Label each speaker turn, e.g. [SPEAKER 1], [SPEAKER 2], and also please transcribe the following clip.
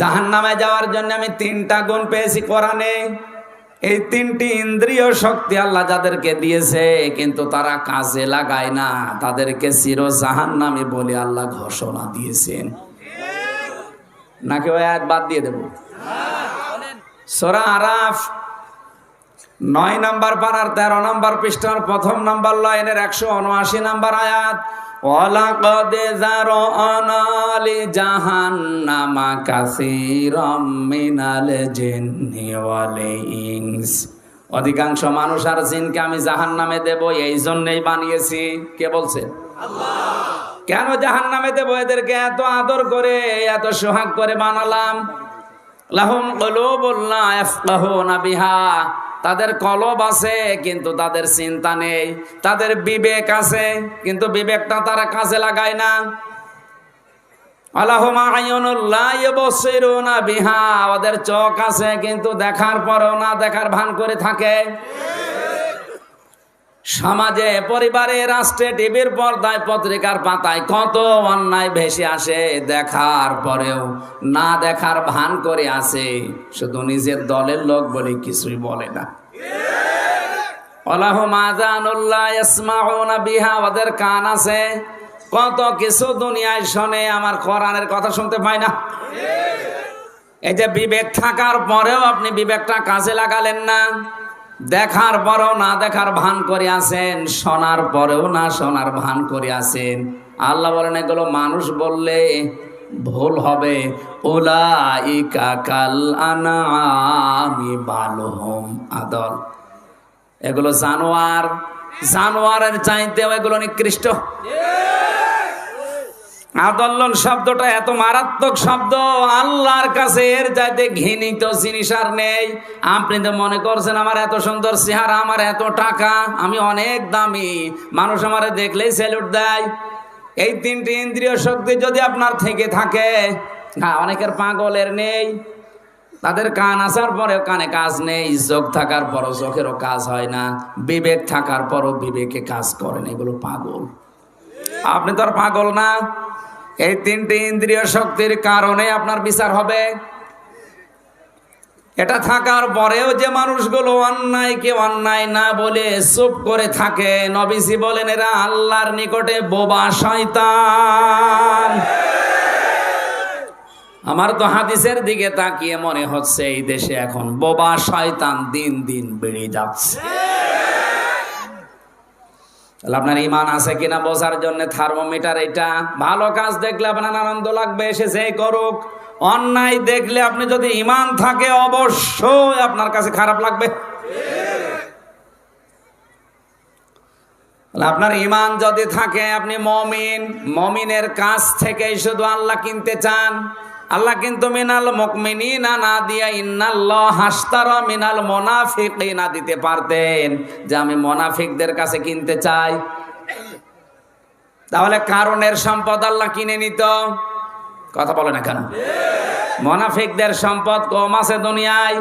[SPEAKER 1] জাহান নামে যাওয়ার জন্য আমি তিনটা গুণ পেয়েছি কোরআনে। এই তিনটি ইন্দ্রিয় শক্তি আল্লাহ যাদেরকে দিয়েছে, কিন্তু তারা কাজে লাগায় না। তাদেরকে চির জাহান নামে বলে আল্লাহ ঘোষণা দিয়েছেন। নাকি ওই এক বাদ দিয়ে দেব? সোরা আরাফ নয় নাম্বার পাড়ার তেরো নাম্বার পৃষ্ঠার প্রথম নাম্বার লাইনের একশো উনআশি নাম্বার আয়াত। অধিকাংশ মানুষ আর জিনকে আমি জাহান্নামে দেব এই জন্যই বানিয়েছি। কে বলছে? কেন জাহান্নামে দেব? এদেরকে এত আদর করে এত সোহাগ করে বানালাম। লাহুম কলুবুল্লাহ ইয়াফকাহুনা বিহা। তাদের কলব আছে, কিন্তু তাদের চিন্তা নেই। তাদের বিবেক আছে, কিন্তু বিবেকটা তারা কাজে লাগায় না। বিহা। ওদের চোখ আছে, কিন্তু দেখার পরেও না, দেখার ভান করে থাকে। সমাজে, পরিবারে, রাষ্ট্রে, টিভির পর্দায়, পত্রিকার পাতায় কত অন্যায় ভেসে আসে, দেখার পরেও না দেখার ভান করে আসে। শুধু নিজের দলের লোক বলে কিছুই বলে না। বিহা, ওদের কান আছে। কত কিছু দুনিয়ায় শোনে, আমার কোরআনের কথা শুনতে পায় না। এই যে বিবেক থাকার পরেও আপনি বিবেকটা কাজে লাগালেন না। দেখার পরেও না দেখার ভান করে আছেন, শোনার পরেও না শোনার ভান করে আছেন। আল্লাহ বলেন, এগুলো মানুষ বললে ভুল হবে। আদল। এগুলো জানোয়ার, জানোয়ারের চাইতেও এগুলো নিকৃষ্ট। আদল্লন শব্দটা এত মারাত্মক শব্দ, আল্লাহর কাছে এর যাইতে ঘৃণিত জিনিস আর নেই। আপনি তো মনে করছেন আমার এত সুন্দর চেহারা, আমার এত টাকা, আমি অনেক দামি। মানুষ আমারে দেখলেই স্যালুট দেয়। এই তিনটি ইন্দ্রিয় শক্তি যদি আপনার থেকে থাকে হ্যাঁ অনেকের পাগলের নেই। তাদের কান আসার পরেও কানে কাজ নেই, চোখ থাকার পরও চোখেরও কাজ হয় না। বিবেক থাকার পরও বিবেকে কাজ করে না এগুলো পাগল। আপনি তো আর পাগল না। এই তিনটি ইন্দ্রিয় শক্তির কারণে আপনার বিচার হবে। এটা থাকার পরেও যে মানুষগুলো অন্যায় অন্যায়কে অন্যায় না বলে চুপ করে থাকে নবিসি বলেন, এরা আল্লাহর নিকটে বোবা শয়তান। আমার তো হাদিসের দিকে তাকিয়ে মনে হচ্ছে, এই দেশে এখন বোবা শয়তান দিন দিন বেড়ে যাচ্ছে। তাহলে আপনার ইমান আছে কিনা বোঝার জন্য থার্মোমিটার এটা। ভালো কাজ দেখলে আপনার আনন্দ লাগবে, এসে যে করুক। অন্যায় দেখলে আপনি যদি ইমান থাকে, অবশ্যই আপনার কাছে খারাপ লাগবে। আপনার ইমান যদি থাকে, আপনি মমিন, মমিনের কাছ থেকে শুধু আল্লাহ কিনতে চান। আল্লাহ কিন্তু মিনাল মকমিনি না দিয়া ইন্নাল্লাহ হাস্তার মিনাল মোনাফিকিনা দিতে পারতেন যে আমি মোনাফিকদের কাছে কিনতে চাই। তাহলে কারণের সম্পদ আল্লাহ কিনে নিত। কথা বলে না কেন? মোনাফিকদের সম্পদ কম আছে দুনিয়ায়।